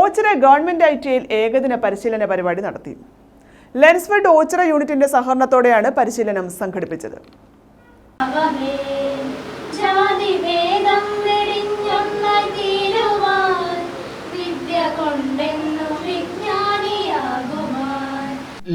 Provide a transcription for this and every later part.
Ochira government I ടിയിൽ ഏകദിന പരിശീലന പരിപാടി നടത്തി. ലെൻസ്ഫെഡ് ഓച്ചിറ യൂണിറ്റിന്റെ സഹകരണത്തോടെയാണ് പരിശീലനം സംഘടിപ്പിച്ചത്.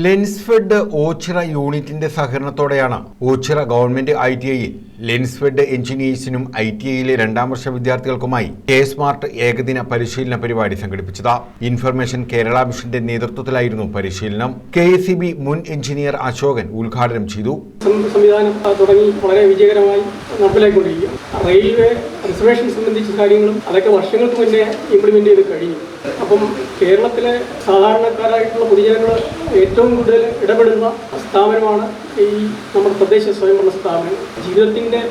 ലെൻസ്ഫെഡ് ഓച്ചിറ യൂണിറ്റിന്റെ സഹകരണത്തോടെയാണ് ഓച്ചിറ ഗവൺമെന്റ് ഐ ടി ഐയിൽ ലെൻസ്ഫെഡ് എഞ്ചിനീയേഴ്സിനും ഐ ടി ഐയിലെ രണ്ടാം വർഷ വിദ്യാർത്ഥികൾക്കുമായി കെ സ്മാർട്ട് ഏകദിന പരിശീലന പരിപാടി സംഘടിപ്പിച്ചത്. ഇൻഫർമേഷൻ കേരള മിഷന്റെ നേതൃത്വത്തിലായിരുന്നു പരിശീലനം. കെ മുൻ എഞ്ചിനീയർ അശോകൻ ഉദ്ഘാടനം ചെയ്തു. സംവിധാനം തുടങ്ങി വളരെ വിജയകരമായി നടപ്പിലായിക്കൊണ്ടിരിക്കും റെയിൽവേ റിസർവേഷൻ സംബന്ധിച്ച കാര്യങ്ങളും അതൊക്കെ വർഷങ്ങൾക്ക് മുന്നേ ഇംപ്ലിമെന്റ് ചെയ്ത് കഴിഞ്ഞു. അപ്പം കേരളത്തിലെ സാധാരണക്കാരായിട്ടുള്ള പൊതുജനങ്ങൾ ഏറ്റവും കൂടുതൽ ഇടപെടുന്ന സ്ഥാപനമാണ് ഈ നമ്മുടെ തദ്ദേശ സ്വയംഭരണ സ്ഥാപനം. ജീവിതത്തിന്റെ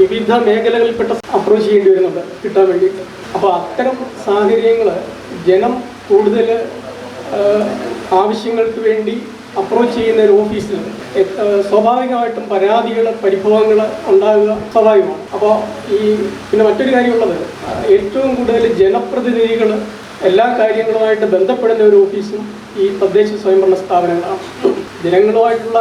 വിവിധ മേഖലകളിൽപ്പെട്ട അപ്രോച്ച് ചെയ്യേണ്ടി വരുന്നുണ്ട് കിട്ടാൻ വേണ്ടിയിട്ട്. അപ്പോൾ അത്തരം സാഹചര്യങ്ങൾ ജനം കൂടുതൽ ആവശ്യങ്ങൾക്ക് വേണ്ടി അപ്രോച്ച് ചെയ്യുന്ന ഒരു ഓഫീസിൽ സ്വാഭാവികമായിട്ടും പരാതികൾ പരിഭവങ്ങൾ ഉണ്ടാകുക സ്വാഭാവികമാണ്. അപ്പോൾ ഈ പിന്നെ മറ്റൊരു കാര്യമുള്ളത് ഏറ്റവും കൂടുതൽ ജനപ്രതിനിധികൾ എല്ലാ കാര്യങ്ങളുമായിട്ട് ബന്ധപ്പെടുന്ന ഒരു ഓഫീസും ഈ തദ്ദേശ സ്വയംഭരണ സ്ഥാപനങ്ങളാണ്. ജനങ്ങളുമായിട്ടുള്ള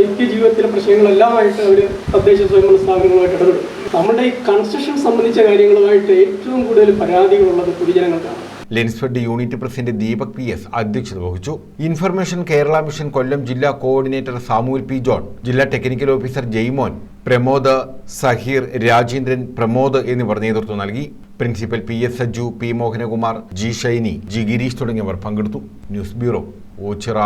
നിത്യജീവിതത്തിലെ പ്രശ്നങ്ങളെല്ലാമായിട്ട് അവർ തദ്ദേശ സ്വയംഭരണ സ്ഥാപനങ്ങളുമായിട്ട് ഇടപെടും. നമ്മുടെ ഈ കൺസ്ട്രക്ഷൻ സംബന്ധിച്ച കാര്യങ്ങളുമായിട്ട് ഏറ്റവും കൂടുതൽ പരാതികളുള്ളത് പൊതുജനങ്ങൾക്കാണ്. Lensfed unit president Deepak P S അധ്യക്ഷത വഹിച്ചു. ഇൻഫർമേഷൻ കേരള മിഷൻ കൊല്ലം ജില്ലാ കോർഡിനേറ്റർ സാമൂൽ പി ജോൺ ജില്ലാ ടെക്നിക്കൽ ഓഫീസർ ജെയ്മോൻ പ്രമോദ് സഹീർ രാജേന്ദ്രൻ പ്രമോദ് എന്നിവർ നേതൃത്വം നൽകി. Principal P S Sajju P Mohanakumar G Shiny G Girish തുടങ്ങിയവർ പങ്കെടുത്തു. News bureau Ochira.